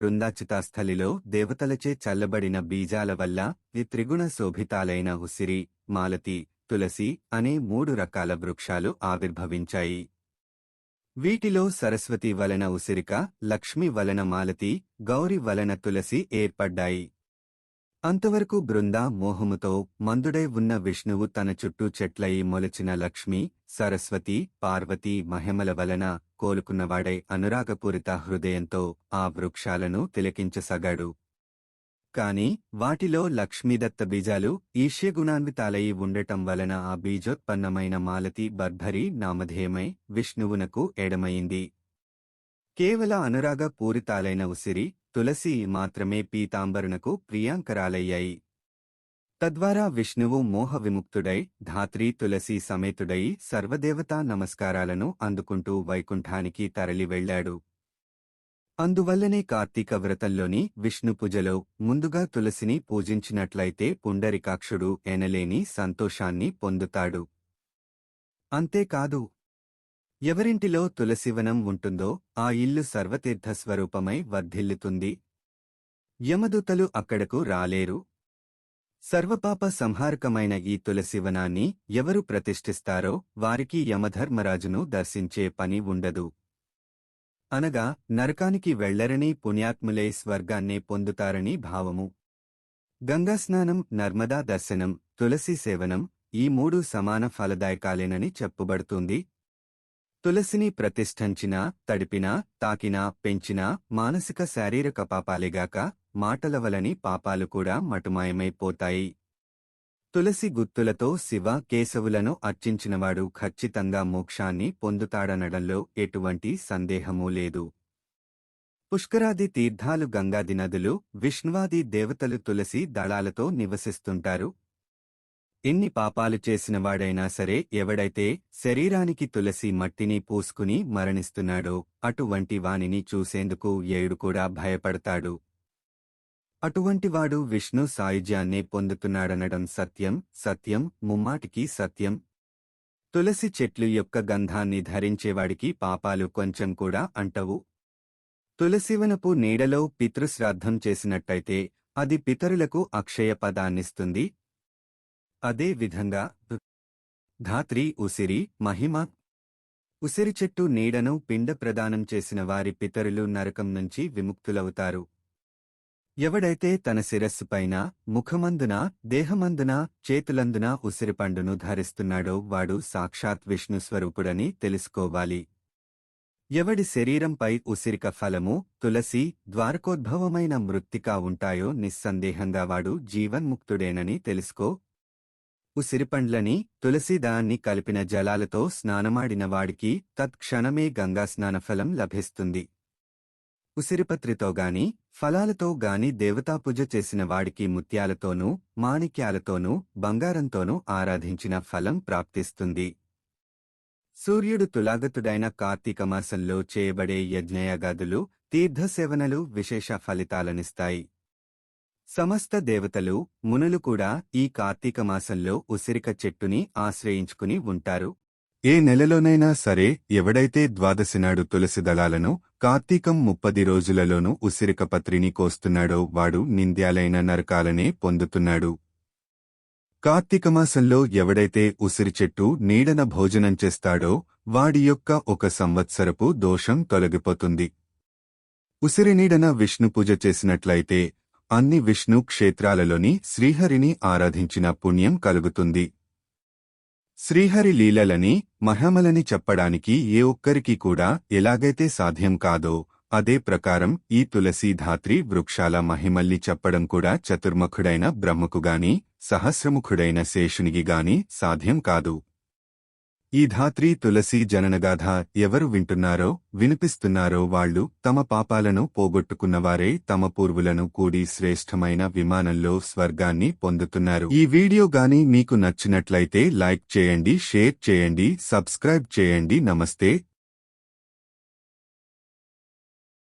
బృందాచితాస్థలిలో దేవతలచే చల్లబడిన బీజాల వల్ల ఈ త్రిగుణ శోభితాలైన ఉసిరి మాలతి తులసి అనే మూడు రకాల వృక్షాలు ఆవిర్భవించాయి. వీటిలో సరస్వతి వలన ఉసిరిక లక్ష్మి వలన మాలతి గౌరి వలన తులసి ఏర్పడ్డాయి. అంతవరకు బృందా మోహముతో మందుడై ఉన్న విష్ణువు తన చుట్టూ చెట్లయి మొలచిన లక్ష్మి సరస్వతి పార్వతి మహిమల వలన కోలుకున్నవాడై అనురాగపూరిత హృదయంతో ఆ వృక్షాలను తిలకించసాగాడు. కాని వాటిలో లక్ష్మీదత్త బీజాలు ఈష్యగుణాన్వితాలయి ఉండటం వలన ఆ బీజోత్పన్నమైన మాలతి బర్భరి నామధేయమై విష్ణువునకు ఎడమయింది. కేవల అనురాగ పూరితాలైన ఉసిరి తులసి మాత్రమే పీతాంబరునకు ప్రియాంకరాలయ్యాయి. తద్వారా విష్ణువు మోహ విముక్తుడై ధాత్రి తులసి సమేతుడై సర్వదేవతా నమస్కారాలను అందుకుంటూ వైకుంఠానికి తరలి వెళ్ళాడు అందువల్లనే కార్తీక వ్రతంలోని విష్ణు పూజలో ముందుగా తులసిని పూజించినట్లయితే పుండరికాక్షుడు ఎనలేని సంతోషాన్ని పొందుతాడు. అంతేకాదు ఎవరింటిలో తులసివనం ఉంటుందో ఆ ఇల్లు సర్వతీర్థ స్వరూపమై వర్ధిల్లుతుంది. యమదూతలు అక్కడకు రాలేరు. సర్వపాప సంహారకమైన ఈ తులసివనాన్ని ఎవరు ప్రతిష్ఠిస్తారో వారికి యమధర్మరాజును దర్శించే పని ఉండదు. అనగా నరకానికి వెళ్ళరని పుణ్యాత్ములే స్వర్గాన్నే పొందుతారని భావము. గంగాస్నానం నర్మదా దర్శనం తులసి సేవనం ఈ మూడు సమాన ఫలదాయకాలేనని చెప్పుబడుతుంది. తులసిని ప్రతిష్ఠించినా తడిపినా తాకినా పెంచినా మానసిక శారీరక పాపాలేగాక మాటల వలని పాపాలు కూడా మటుమాయమైపోతాయి. తులసి గుత్తులతో శివ కేశవులను అర్చించినవాడు ఖచ్చితంగా మోక్షాన్ని పొందుతాడనడంలో ఎటువంటి సందేహమూ లేదు. పుష్కరాది తీర్థాలు గంగాది నదులు విష్ణువాది దేవతలు తులసి దళాలతో నివసిస్తుంటారు. ఎన్ని పాపాలు చేసినవాడైనా సరే ఎవడైతే శరీరానికి తులసి మట్టిని పూసుకుని మరణిస్తున్నాడో అటువంటి వానిని చూసేందుకు ఏడు కూడా భయపడతాడు. అటువంటివాడు విష్ణు సాయుధ్యాన్నే పొందుతున్నాడనడం సత్యం సత్యం ముమ్మాటికి సత్యం. తులసి చెట్లు యొక్క గంధాన్ని ధరించేవాడికి పాపాలు కొంచెం కూడా అంటవు. తులసివనపు నీడలో పితృశ్రాద్ధం చేసినట్టయితే అది పితరులకు అక్షయ పదాన్నిస్తుంది అదే విధంగా ధాత్రి ఉసిరి మహిమ ఉసిరి చెట్టు నీడను పిండ ప్రదానం చేసిన వారి పితరులు నరకం నుంచి విముక్తులవుతారు. ఎవడైతే తన శిరస్సుపైన ముఖమందున దేహమందున చేతులందున ఉసిరిపండును ధరిస్తున్నాడో వాడు సాక్షాత్ విష్ణు స్వరూపుడని తెలుసుకోవాలి. ఎవడి శరీరంపై ఉసిరిక ఫలము తులసి ద్వారకోద్భవమైన మృత్తికా ఉంటాయో నిస్సందేహంగా వాడు జీవన్ముక్తుడేనని తెలుసుకో. ఉసిరిపండ్లని తులసిదాన్ని కలిపిన జలాలతో స్నానమాడిన వాడికి తత్క్షణమే గంగా స్నానఫలం లభిస్తుంది. ఉసిరిపత్రితోగాని ఫలాలతో గాని దేవతాపూజ చేసిన వాడికి ముత్యాలతోనూ మాణిక్యాలతోనూ బంగారంతోనూ ఆరాధించిన ఫలం ప్రాప్తిస్తుంది. సూర్యుడు తులాగతుడైన కార్తీక మాసంలో చేయబడే యజ్ఞయాగాదులు తీర్థసేవనలు విశేష ఫలితాలనిస్తాయి. సమస్త దేవతలు మునులు కూడా ఈ కార్తీక మాసంలో ఉసిరిక చెట్టుని ఆశ్రయించుకుని ఉంటారు. ఏ నెలలోనైనా సరే ఎవడైతే ద్వాదశినాడు తులసి దళాలను కార్తీకం ముప్పది రోజులలోనూ ఉసిరిక పత్రిని కోస్తున్నాడో వాడు నింద్యాలైన నరకాలనే పొందుతున్నాడు. కార్తీకమాసంలో ఎవడైతే ఉసిరి చెట్టు నీడన భోజనం చేస్తాడో వాడి యొక్క ఒక సంవత్సరపు దోషం తొలగిపోతుంది. ఉసిరి నీడన విష్ణు పూజ చేసినట్లయితే అన్ని విష్ణు క్షేత్రాలలోని శ్రీహరిని ఆరాధించిన పుణ్యం కలుగుతుంది. శ్రీహరి లీలలని మహమలని చెప్పడానికి ఏ ఒక్కరికి కూడా ఎలాగైతే సాధ్యం కాదో అదే ప్రకారం ఈ తులసీ ధాత్రి వృక్షాల మహిమల్ని చెప్పడం కూడా చతుర్ముఖుడైన బ్రహ్మకుగాని సహస్రముఖుడైన శేషునికి గాని సాధ్యం కాదు. ఈ ధాత్రి తులసి జననగాథ ఎవరు వింటున్నారో వినిపిస్తున్నారో వాళ్ళు తమ పాపాలను పోగొట్టుకున్నవారే తమ పూర్వులను కూడి శ్రేష్టమైన విమానంలో స్వర్గాన్ని పొందుతున్నారు. ఈ వీడియో గాని మీకు నచ్చినట్లయితే లైక్ చేయండి షేర్ చేయండి సబ్స్క్రైబ్ చేయండి నమస్తే.